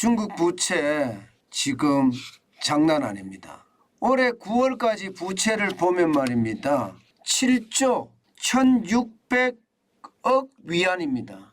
중국 부채 지금 장난 아닙니다. 올해 9월까지 부채를 보면 말입니다. 7조 1,600억 위안입니다.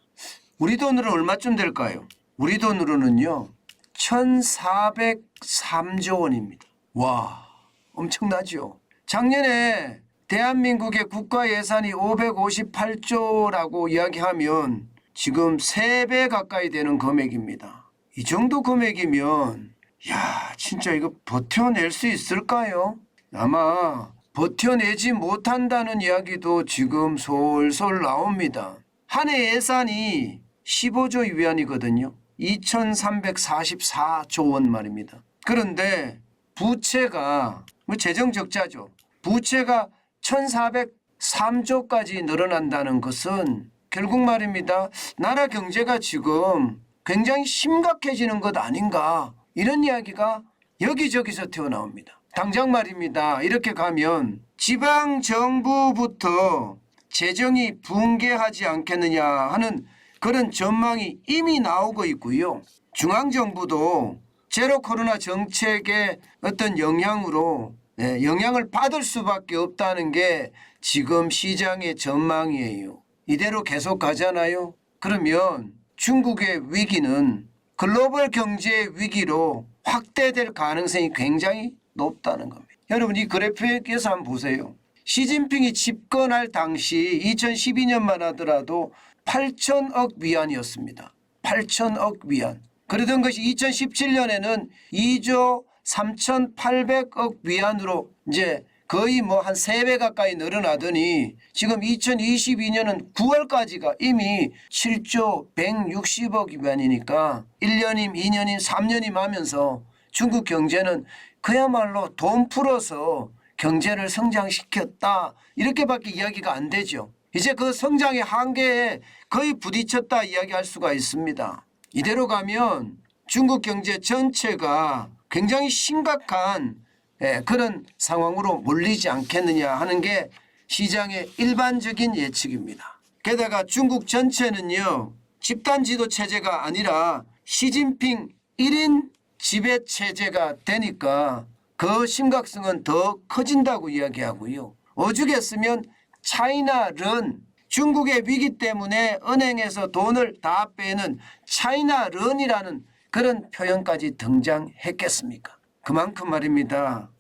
우리 돈으로 얼마쯤 될까요? 우리 돈으로는요. 1,403조 원입니다. 와, 엄청나죠. 작년에 대한민국의 국가 예산이 558조라고 이야기하면 지금 3배 가까이 되는 금액입니다. 이 정도 금액이면 야, 진짜 이거 버텨낼 수 있을까요? 아마 버텨내지 못한다는 이야기도 지금 솔솔 나옵니다. 한 해 예산이 15조 위안이거든요. 2,344조 원 말입니다. 그런데 부채가 뭐 재정 적자죠. 부채가 1,403조까지 늘어난다는 것은 결국 말입니다. 나라 경제가 지금 굉장히 심각해지는 것 아닌가 이런 이야기가 여기저기서 튀어나옵니다. 당장 말입니다. 이렇게 가면 지방 정부부터 재정이 붕괴하지 않겠느냐 하는 그런 전망이 이미 나오고 있고요. 중앙 정부도 제로 코로나 정책의 어떤 영향으로 네, 영향을 받을 수밖에 없다는 게 지금 시장의 전망이에요. 이대로 계속 가잖아요. 그러면 중국의 위기는 글로벌 경제 위기로 확대될 가능성이 굉장히 높다는 겁니다. 여러분 이 그래프에서 한번 보세요. 시진핑이 집권할 당시 2012년만 하더라도 8천억 위안이었습니다. 8천억 위안. 그러던 것이 2017년에는 2조 3,800억 위안으로 이제 거의 뭐 한 세 배 가까이 늘어나더니 지금 2022년은 9월까지가 이미 7조 160억 위안이니까 1년임, 2년임, 3년임 하면서 중국 경제는 그야말로 돈 풀어서 경제를 성장시켰다. 이렇게밖에 이야기가 안 되죠. 이제 그 성장의 한계에 거의 부딪혔다 이야기할 수가 있습니다. 이대로 가면 중국 경제 전체가 굉장히 심각한 예, 그런 상황으로 몰리지 않겠느냐 하는 게 시장의 일반적인 예측입니다. 게다가 중국 전체는요, 집단 지도 체제가 아니라 시진핑 1인 지배 체제가 되니까 그 심각성은 더 커진다고 이야기하고요. 오죽했으면 차이나런 중국의 위기 때문에 은행에서 돈을 다 빼는 차이나런이라는 그런 표현까지 등장했겠습니까? 그만큼 말입니다.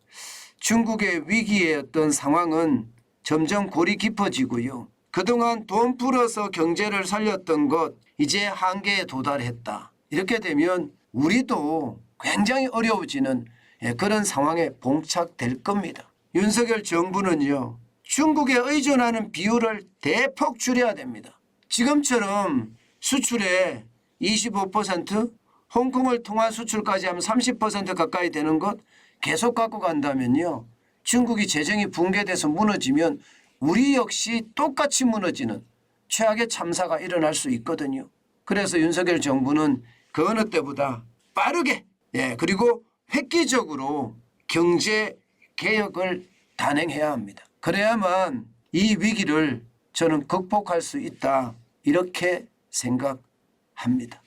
중국의 위기의 어떤 상황은 점점 골이 깊어지고요. 그동안 돈 풀어서 경제를 살렸던 것 이제 한계에 도달했다. 이렇게 되면 우리도 굉장히 어려워지는 예, 그런 상황에 봉착될 겁니다. 윤석열 정부는요. 중국에 의존하는 비율을 대폭 줄여야 됩니다. 지금처럼 수출의 25% 홍콩을 통한 수출까지 하면 30% 가까이 되는 것 계속 갖고 간다면요. 중국이 재정이 붕괴돼서 무너지면 우리 역시 똑같이 무너지는 최악의 참사가 일어날 수 있거든요. 그래서 윤석열 정부는 그 어느 때보다 빠르게 예 그리고 획기적으로 경제 개혁을 단행해야 합니다. 그래야만 이 위기를 저는 극복할 수 있다 이렇게 생각합니다.